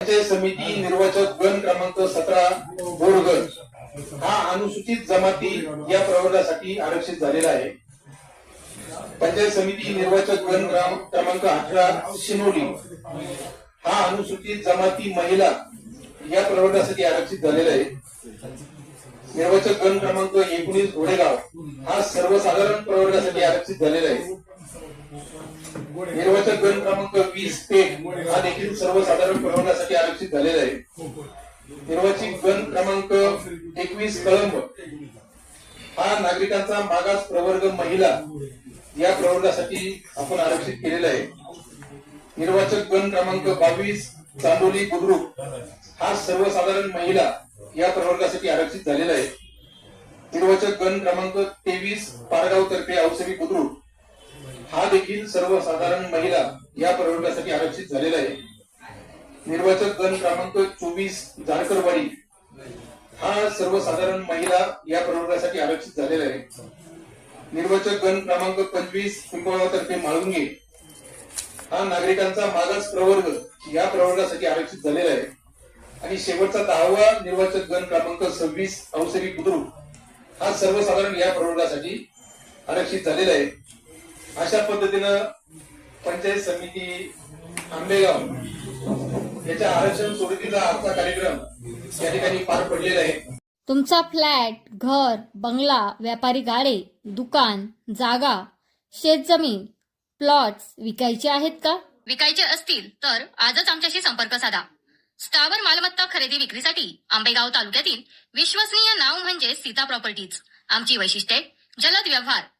पंचायत समिती निर्वाचक गण क्रमांक सतरा बोरगण. हा अनुसूचित जमाती या प्रवर्गासाठी आरक्षित झालेला आहे. पंचायत समिती निर्वाचक गण क्रमांक अठरा शिनोली. हा अनुसूचित जमाती महिला या प्रवर्गासाठी आरक्षित झालेला आहे. निर्वाचक गण क्रमांक एकोणीस घोडेगाव. हा सर्वसाधारण प्रवर्गासाठी आरक्षित झालेला आहे. निर्वाचक गण क्रमांक वीस पेठ हा देखील सर्वसाधारण पुरवण्यासाठी आरक्षित झालेला आहे. निर्वाचित गण क्रमांक एकवीस कळंब. हा नागरिकांचा मागास प्रवर्ग महिला या प्रवर्गासाठी आपण आरक्षित केलेला आहे. निर्वाचक गण क्रमांक बावीस चांदोली बुद्रुक हा सर्वसाधारण महिला या प्रवर्गासाठी आरक्षित झालेला आहे. निर्वाचक गण क्रमांक तेवीस पारगाव तर्फे औषधी बुद्रुक. हा देखील सर्वसाधारण महिला या प्रवर्गासाठी आरक्षित झालेला आहे. निर्वाचक गण क्रमांक चोवीस जानकरवाडी हा सर्वसाधारण महिला या प्रवर्गासाठी आरक्षित झालेला आहे. निर्वाचक गण क्रमांक पंचवीस पिंपळगावतर्फे माळुंगे हा नागरिकांचा मागास प्रवर्ग या प्रवर्गासाठी आरक्षित झालेला आहे. आणि शेवटचा दहावा निर्वाचक गण क्रमांक सव्वीस अवसरी बुद्रुक हा सर्वसाधारण या प्रवर्गासाठी आरक्षित झालेला आहे. अशा पद्धतीनं पंचायत समिती आंबेगाव याच्या आरक्षण सोडतीचा आजचा कार्यक्रम या ठिकाणी पार पडलेला आहे. तुमचा फ्लॅट घर बंगला व्यापारी गाडे दुकान जागा शेतजमीन प्लॉट्स विकायचे आहेत का? विकायचे असतील तर आजच आमच्याशी संपर्क साधा. स्थावर मालमत्ता खरेदी विक्रीसाठी आंबेगाव तालुक्यातील विश्वसनीय नाव म्हणजे सीता प्रॉपर्टीज. आमची वैशिष्ट्ये जलद व्यवहार